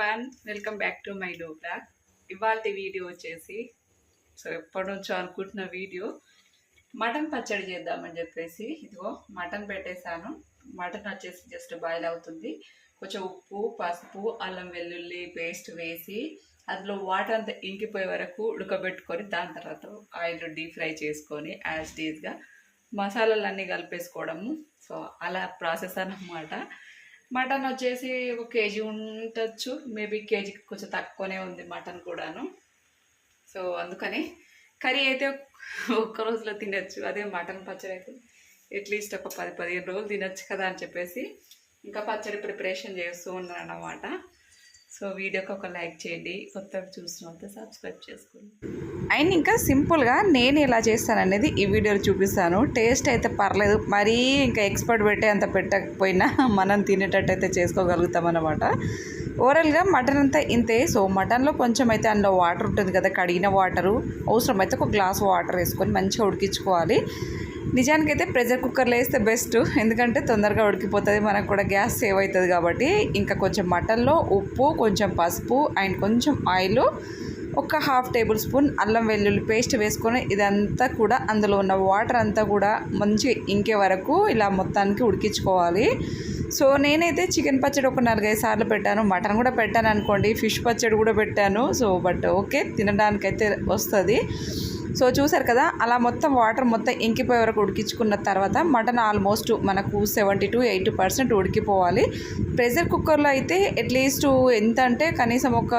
One welcome back to my dough blog ఇవాళ video వచ్చేసి so ఎప్పటి నుంచో అనుకుంటున్న వీడియో మటన్ పచ్చడి చేద్దామని చెప్పేసి ఇదిగో మటన్ పెట్టేశాను. మటన్ వచ్చేసి జస్ట్ బాయిల్ అవుతుంది. కొంచెం ఉప్పు పసుపు అల్లం వెల్లుల్లి పేస్ట్ వేసి అందులో వాటర్ అంతా ఇంకిపోయే వరకు ఉడకబెట్టుకొని దాని తర్వాత ఆయిల్ డీప్ ఫ్రై చేసుకొని యాజ్ డీజ్గా మసాలాలు అన్నీ కలిపేసుకోవడము. సో అలా ప్రాసెస్ అన్నమాట. మటన్ వచ్చేసి ఒక కేజీ ఉండొచ్చు. మేబీ కేజీకి కొంచెం తక్కువనే ఉంది మటన్ కూడాను. సో అందుకని కర్రీ అయితే ఒక్క రోజులో తినచ్చు. అదే మటన్ పచ్చడి అయితే అట్లీస్ట్ ఒక పది పదిహేను రోజులు తినచ్చు కదా అని చెప్పేసి ఇంకా పచ్చడి ప్రిపరేషన్ చేస్తూ ఉన్నాను అన్నమాట సో వీడియోకి ఒక లైక్ చేయండి. కొత్తగా చూసిన సబ్స్క్రైబ్ చేసుకోండి. అండ్ ఇంకా సింపుల్గా నేను ఎలా చేస్తాను అనేది ఈ వీడియోలో చూపిస్తాను. టేస్ట్ అయితే పర్లేదు. మరీ ఇంకా ఎక్స్పర్ట్ పెట్టే అంత పెట్టకపోయినా మనం తినేటట్టు అయితే చేసుకోగలుగుతాం అనమాట ఓవరాల్గా మటన్ అంతా ఇంతే. సో మటన్లో కొంచెం అయితే అందులో వాటర్ ఉంటుంది కదా కడిగిన వాటరు. అవసరమైతే ఒక గ్లాస్ వాటర్ వేసుకొని మంచిగా ఉడికించుకోవాలి. నిజానికైతే ప్రెషర్ కుక్కర్లో వేస్తే బెస్ట్. ఎందుకంటే తొందరగా ఉడికిపోతుంది మనకు కూడా గ్యాస్ సేవ్ అవుతుంది కాబట్టి. ఇంకా కొంచెం మటన్లో ఉప్పు కొంచెం పసుపు అండ్ కొంచెం ఆయిల్ ఒక హాఫ్ టేబుల్ స్పూన్ అల్లం వెల్లుల్లి పేస్ట్ వేసుకొని ఇదంతా కూడా అందులో ఉన్న వాటర్ అంతా కూడా మంచి ఇంకే వరకు ఇలా మొత్తానికి ఉడికించుకోవాలి. సో నేనైతే చికెన్ పచ్చడి ఒక నాలుగైదు సార్లు పెట్టాను. మటన్ కూడా పెట్టాను అనుకోండి ఫిష్ పచ్చడి కూడా పెట్టాను. సో బట్ ఓకే తినడానికైతే వస్తుంది. సో చూసారు కదా అలా మొత్తం వాటర్ మొత్తం ఇంకిపోయే వరకు ఉడికించుకున్న తర్వాత మటన్ ఆల్మోస్ట్ మనకు సెవెంటీ టు ఎయిటీ పర్సెంట్ ఉడికిపోవాలి. ప్రెషర్ కుక్కర్లో అయితే అట్లీస్ట్ ఎంత అంటే కనీసం ఒక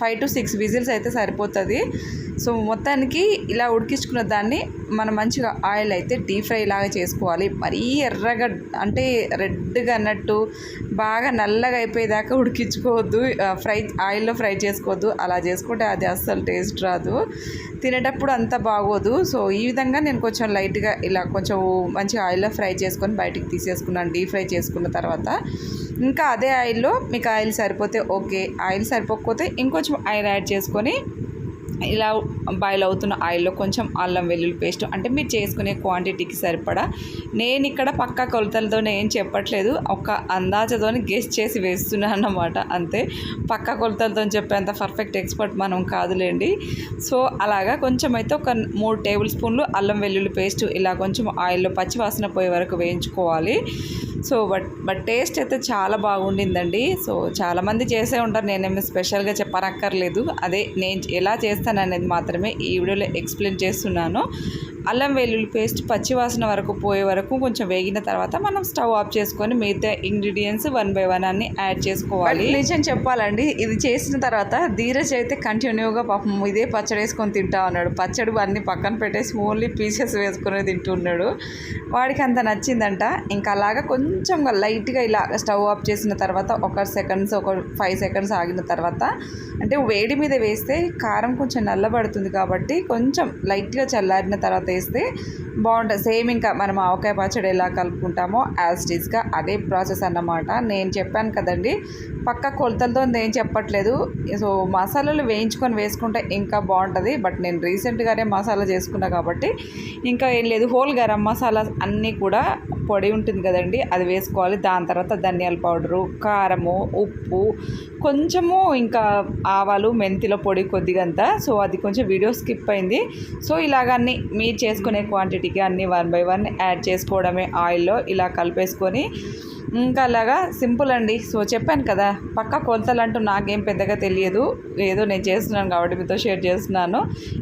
ఫైవ్ టు సిక్స్ విజిల్స్ అయితే సరిపోతుంది. సో మొత్తానికి ఇలా ఉడికించుకున్న దాన్ని మనం మంచిగా ఆయిల్ అయితే డీప్ ఫ్రై లాగా చేసుకోవాలి. మరీ ఎర్రగా అంటే రెడ్గా అన్నట్టు బాగా నల్లగా అయిపోయేదాకా ఉడికించుకోవద్దు. ఫ్రై ఆయిల్లో ఫ్రై చేసుకోవద్దు. అలా చేసుకుంటే అది అస్సలు టేస్ట్ రాదు. తినేటప్పుడు అంత బాగోదు. సో ఈ విధంగా నేను కొంచెం లైట్గా ఇలా కొంచెం మంచిగా ఆయిల్లో ఫ్రై చేసుకొని బయటికి తీసేసుకున్నాను. డీప్ ఫ్రై చేసుకున్న తర్వాత ఇంకా అదే ఆయిల్లో మీకు ఆయిల్ సరిపోతే ఓకే. ఆయిల్ సరిపోకపోతే ఇంకొంచెం ఆయిల్ యాడ్ చేసుకొని ఇలా బాయిల్ అవుతున్న ఆయిల్లో కొంచెం అల్లం వెల్లుల్లి పేస్ట్ అంటే మీరు చేసుకునే క్వాంటిటీకి సరిపడా. నేను ఇక్కడ పక్క కొలతలతో ఏం చెప్పట్లేదు. ఒక అందాజతోని గెస్ట్ చేసి వేస్తున్నాను అన్నమాట. అంతే. పక్క కొలతలతో చెప్పేంత పర్ఫెక్ట్ ఎక్స్పర్ట్ మనం కాదులేండి. సో అలాగా కొంచెం అయితే ఒక మూడు టేబుల్ స్పూన్లు అల్లం వెల్లుల్లి పేస్ట్ ఇలా కొంచెం ఆయిల్లో పచ్చి వాసన పోయే వరకు వేయించుకోవాలి. సో బట్ బట్ టేస్ట్ అయితే చాలా బాగుండిందండి. సో చాలామంది చేసే ఉంటారు. నేనేమి స్పెషల్గా చెప్పనక్కర్లేదు. అదే నేను ఎలా చేస్తాను అనేది మాత్రమే ఈ వీడియోలో ఎక్స్ప్లెయిన్ చేస్తున్నాను. అల్లం వెల్లుల్లి పేస్ట్ పచ్చివాసన వరకు పోయే వరకు కొంచెం వేగిన తర్వాత మనం స్టవ్ ఆఫ్ చేసుకొని మిగతా ఇంగ్రీడియంట్స్ వన్ బై వన్ అన్ని యాడ్ చేసుకోవాలి. నిజం చెప్పాలండి ఇది చేసిన తర్వాత ధీరజ్ అయితే కంటిన్యూగా పాపం ఇదే పచ్చడి వేసుకొని తింటా ఉన్నాడు. పచ్చడి అన్ని పక్కన పెట్టేసి ఓన్లీ పీసెస్ వేసుకొని తింటున్నాడు. వాడికి అంత నచ్చిందంట. ఇంకా అలాగా కొంచెం లైట్గా ఇలా స్టవ్ ఆఫ్ చేసిన తర్వాత ఒక సెకండ్స్ ఒక ఫైవ్ సెకండ్స్ ఆగిన తర్వాత అంటే వేడి మీద వేస్తే కారం కొంచెం నల్లబడుతుంది కాబట్టి కొంచెం లైట్గా చల్లారిన తర్వాత వేస్తే బాగుంటుంది. సేమ్ ఇంకా మనం ఆవకాయ పచ్చడి ఎలా కలుపుకుంటామో యాజ్ టీజ్గా అదే ప్రాసెస్ అన్నమాట. నేను చెప్పాను కదండి పక్క కొలతలతో నేను చెప్పట్లేదు. సో మసాలాలు వేయించుకొని వేసుకుంటే ఇంకా బాగుంటుంది. బట్ నేను రీసెంట్గానే మసాలా చేసుకున్నా కాబట్టి ఇంకా ఏం లేదు. హోల్ గరం మసాలా అన్నీ కూడా పొడి ఉంటుంది కదండి అది వేసుకోవాలి. దాని తర్వాత ధనియాల పౌడరు కారము ఉప్పు కొంచెము ఇంకా ఆవాలు మెంతిల పొడి కొద్దిగంతా. సో అది కొంచెం వీడియో స్కిప్ అయింది. సో ఇలాగన్నీ మీరు చేసుకునే క్వాంటిటీకి అన్నీ వన్ బై వన్ యాడ్ చేసుకోవడమే ఆయిల్లో ఇలా కలిపేసుకొని ఇంకా అలాగా సింపుల్ అండి. సో చెప్పాను కదా పక్క కొలతలు అంటూ నాకేం పెద్దగా తెలియదు. ఏదో నేను చేస్తున్నాను కాబట్టి మీతో షేర్ చేస్తున్నాను.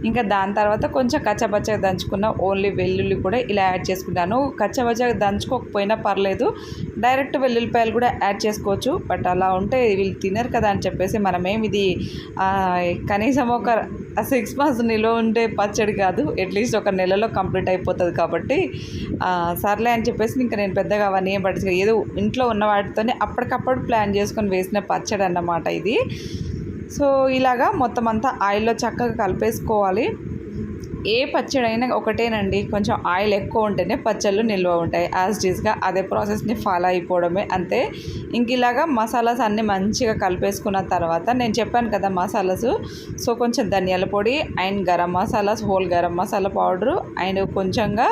ఇంకా దాని తర్వాత కొంచెం కచ్చపచ్చగా దంచుకున్న ఓన్లీ వెల్లుల్లి కూడా ఇలా యాడ్ చేసుకున్నాను కచ్చపచ్చగా దంచుకోకపోయినా పర్లేదు. డైరెక్ట్ వెల్లుల్లిపాయలు కూడా యాడ్ చేసుకోవచ్చు. బట్ అలా ఉంటే వీళ్ళు తినరు కదా అని చెప్పేసి మనమేం ఇది కనీసం ఒక సిక్స్ మంత్స్ నిల్వ ఉండే పచ్చడి కాదు. అట్లీస్ట్ ఒక నెలలో కంప్లీట్ అయిపోతుంది కాబట్టి సర్లే అని చెప్పేసి ఇంకా నేను పెద్దగా అవన్నీ ఏం పట్టించుకో ఏదో ఇంట్లో ఉన్న వాటితోనే అప్పటికప్పుడు ప్లాన్ చేసుకొని వేసిన పచ్చడి అన్నమాట ఇది. సో ఇలాగా మొత్తం అంతా ఆయిల్లో చక్కగా కలిపేసుకోవాలి. ఏ పచ్చడి అయినా ఒకటేనండి. కొంచెం ఆయిల్ ఎక్కువ ఉంటేనే పచ్చళ్ళు నిల్వ ఉంటాయి. యాజ్ డీస్గా అదే ప్రాసెస్ని ఫాలో అయిపోవడమే అంతే. ఇంక ఇలాగా మసాలాస్ అన్నీ మంచిగా కలిపేసుకున్న తర్వాత నేను చెప్పాను కదా మసాలాస్. సో కొంచెం ధనియాల పొడి and garam masalas whole garam masala powder and కొంచెంగా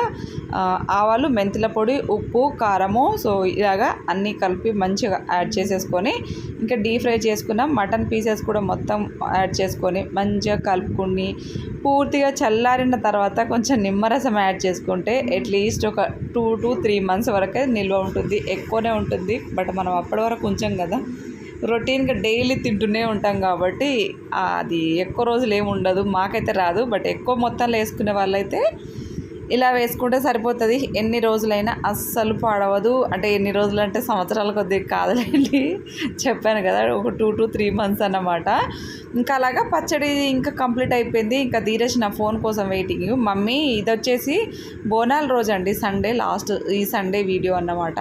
ఆవాలు మెంతుల పొడి ఉప్పు కారము. సో ఇలాగా అన్నీ కలిపి మంచిగా యాడ్ చేసేసుకొని ఇంకా డీప్ ఫ్రై చేసుకున్న మటన్ పీసెస్ కూడా మొత్తం యాడ్ చేసుకొని మంచిగా కలుపుకుని పూర్తిగా చల్లారిన తర్వాత కొంచెం నిమ్మరసం యాడ్ చేసుకుంటే అట్లీస్ట్ ఒక టూ టు త్రీ మంత్స్ వరకే నిల్వ ఉంటుంది ఎక్కువనే ఉంటుంది. బట్ మనం అప్పటి వరకు ఉంచాం కదా. రొటీన్గా డైలీ తింటూనే ఉంటాం కాబట్టి అది ఎక్కువ రోజులు ఏమి ఉండదు. మాకైతే రాదు. బట్ ఎక్కువ మొత్తంలో వేసుకునే వాళ్ళైతే ఇలా వేసుకుంటే సరిపోతుంది. ఎన్ని రోజులైనా అస్సలు పాడవదు. అంటే ఎన్ని రోజులు అంటే సంవత్సరాల కొద్దిగా కాదులేండి. చెప్పాను కదా ఒక టూ టు త్రీ మంత్స్ అన్నమాట. ఇంకా అలాగా పచ్చడి ఇంకా కంప్లీట్ అయిపోయింది. ఇంకా ధీరజ్ నా ఫోన్ కోసం వెయిటింగ్. మమ్మీ ఇది వచ్చేసి బోనాల రోజు అండి సండే లాస్ట్ ఈ సండే వీడియో అన్నమాట.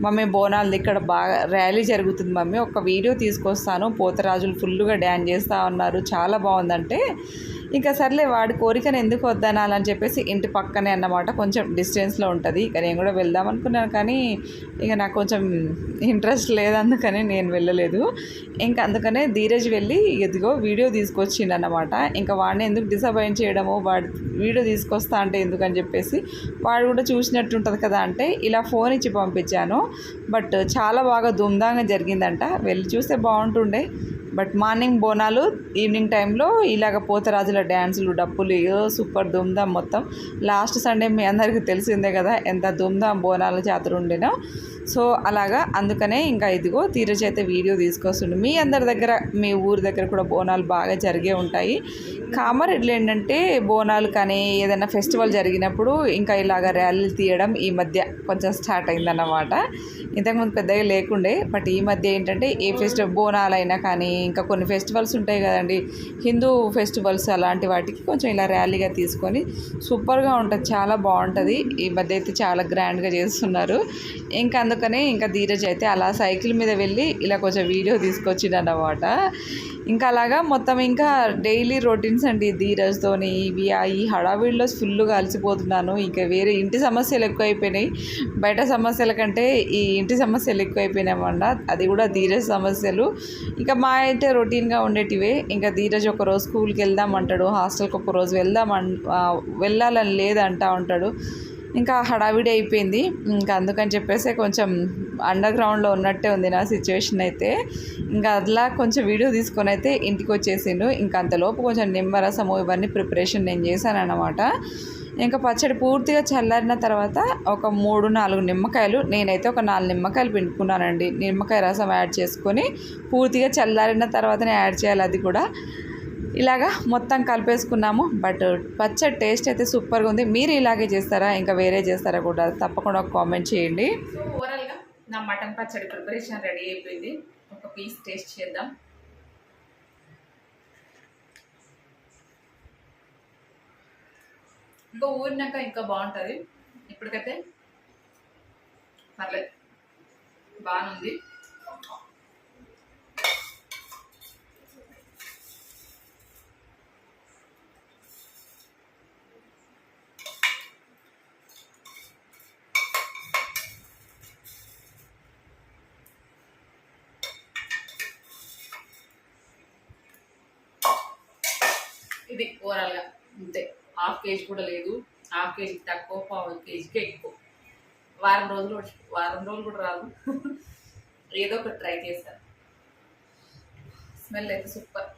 మమ్మీ బోనాలది ఇక్కడ బాగా ర్యాలీ జరుగుతుంది మమ్మీ. ఒక వీడియో తీసుకొస్తాను. పోతరాజులు ఫుల్గా డ్యాన్స్ చేస్తూ ఉన్నారు. చాలా బాగుందంటే. ఇంకా సర్లే వాడి కోరికను ఎందుకు వద్దనాలని చెప్పేసి ఇంటి పక్కనే అన్నమాట. కొంచెం డిస్టెన్స్లో ఉంటుంది. ఇక నేను కూడా వెళ్దాం అనుకున్నాను కానీ ఇక నాకు కొంచెం ఇంట్రెస్ట్ లేదు. అందుకని నేను వెళ్ళలేదు. ఇంకా అందుకనే ధీరజ్ వెళ్ళి ఎదిగో వీడియో తీసుకొచ్చిండు అన్నమాట. ఇంకా వాడిని ఎందుకు డిసపాయింట్ చేయడము వాడు వీడియో తీసుకొస్తా అంటే ఎందుకని చెప్పేసి వాడు కూడా చూసినట్టు ఉంటుంది కదా అంటే ఇలా ఫోన్ ఇచ్చి పంపించాను. బట్ చాలా బాగా దుమ్దాంగా జరిగిందంట. వెళ్ళి చూస్తే బాగుంటుండే. బట్ మార్నింగ్ బోనాలు ఈవినింగ్ టైంలో ఇలాగ పోతరాజుల డ్యాన్సులు డప్పులు సూపర్ ధూమ్ధామ్ మొత్తం. లాస్ట్ సండే మీ అందరికీ తెలిసిందే కదా ఎంత ధూమ్ధామ్ బోనాల జాతర ఉండేనో. సో అలాగా అందుకనే ఇంకా ఇదిగో తీరజ్ అయితే వీడియో తీసుకొస్తుండే. మీ అందరి దగ్గర మీ ఊరి దగ్గర కూడా బోనాలు బాగా జరిగే ఉంటాయి. కామారెడ్డిలో ఏంటంటే బోనాలు కానీ ఏదైనా ఫెస్టివల్ జరిగినప్పుడు ఇంకా ఇలాగ ర్యాలీలు తీయడం ఈ మధ్య కొంచెం స్టార్ట్ అయిందన్నమాట. ఇంతకుముందు పెద్దగా లేకుండే బట్ ఈ మధ్య ఏంటంటే ఏ ఫెస్టివల్ బోనాలైనా కానీ ఇంకా కొన్ని ఫెస్టివల్స్ ఉంటాయి కదండి. హిందూ ఫెస్టివల్స్ అలాంటి వాటికి కొంచెం ఇలా ర్యాలీగా తీసుకొని సూపర్గా ఉంటుంది చాలా బాగుంటుంది. ఈ మధ్య అయితే చాలా గ్రాండ్గా చేస్తున్నారు. ఇంకా అందుకనే ఇంకా ధీరజ్ అయితే అలా సైకిల్ మీద వెళ్ళి ఇలా కొంచెం వీడియో తీసుకొచ్చిండు అన్నమాట ఇంకా అలాగా మొత్తం ఇంకా డైలీ రొటీన్స్ అండి ధీరజ్తోని. ఇవి ఆ ఈ హడావిడిలో ఫుల్గా అలసిపోతున్నాను ఇంకా వేరే ఇంటి సమస్యలు ఎక్కువైపోయినాయి. బయట సమస్యల కంటే ఈ ఇంటి సమస్యలు ఎక్కువైపోయినాయన్నమాట అది కూడా ధీరజ్ సమస్యలు. ఇంకా మా అయితే రొటీన్గా ఉండేటివే. ఇంకా ధీరజ్ ఒక రోజు స్కూల్కి వెళ్దాం అంటాడు. హాస్టల్కి ఒక రోజు వెళ్దాం వెళ్ళాలని లేదంటా ఉంటాడు. ఇంకా హడావిడి అయిపోయింది. ఇంకా అందుకని చెప్పేసి కొంచెం అండర్ గ్రౌండ్లో ఉన్నట్టే ఉంది నా సిచ్యువేషన్ అయితే. ఇంకా అట్లా కొంచెం వీడియో తీసుకొని అయితే ఇంటికి వచ్చేసిండు. ఇంకా అంతలోపు కొంచెం నిమ్మరసము ఇవన్నీ ప్రిపరేషన్ నేను చేశాను అన్నమాట ఇంకా పచ్చడి పూర్తిగా చల్లారిన తర్వాత ఒక మూడు నాలుగు నిమ్మకాయలు నేనైతే ఒక నాలుగు నిమ్మకాయలు పిండుకున్నానండి. నిమ్మకాయ రసం యాడ్ చేసుకొని పూర్తిగా చల్లారిన తర్వాతనే యాడ్ చేయాలి అది కూడా. ఇలాగా మొత్తం కలిపేసుకున్నాము. బట్ పచ్చడి టేస్ట్ అయితే సూపర్గా ఉంది. మీరు ఇలాగే చేస్తారా? ఇంకా వేరే చేస్తారా కూడా? తప్పకుండా ఒక కామెంట్ చేయండి. సో ఓవరాల్గా నా మటన్ పచ్చడి ప్రిపరేషన్ రెడీ అయిపోయింది. ఒక పీస్ టేస్ట్ చేద్దాం. ఇంకా ఊరినాక ఇంకా బాగుంటుంది. ఇప్పటికైతే పర్లేదు. బాగుంది. ఇది ఓవరాల్గా అంతే. హాఫ్ కేజీ కూడా లేదు. హాఫ్ కేజీకి తక్కువ పావు కేజీకి ఎక్కువ. వారం రోజులు వారం రోజులు కూడా రాదు. ఏదో ఒకటి ట్రై చేశాను స్మెల్ అయితే సూపర్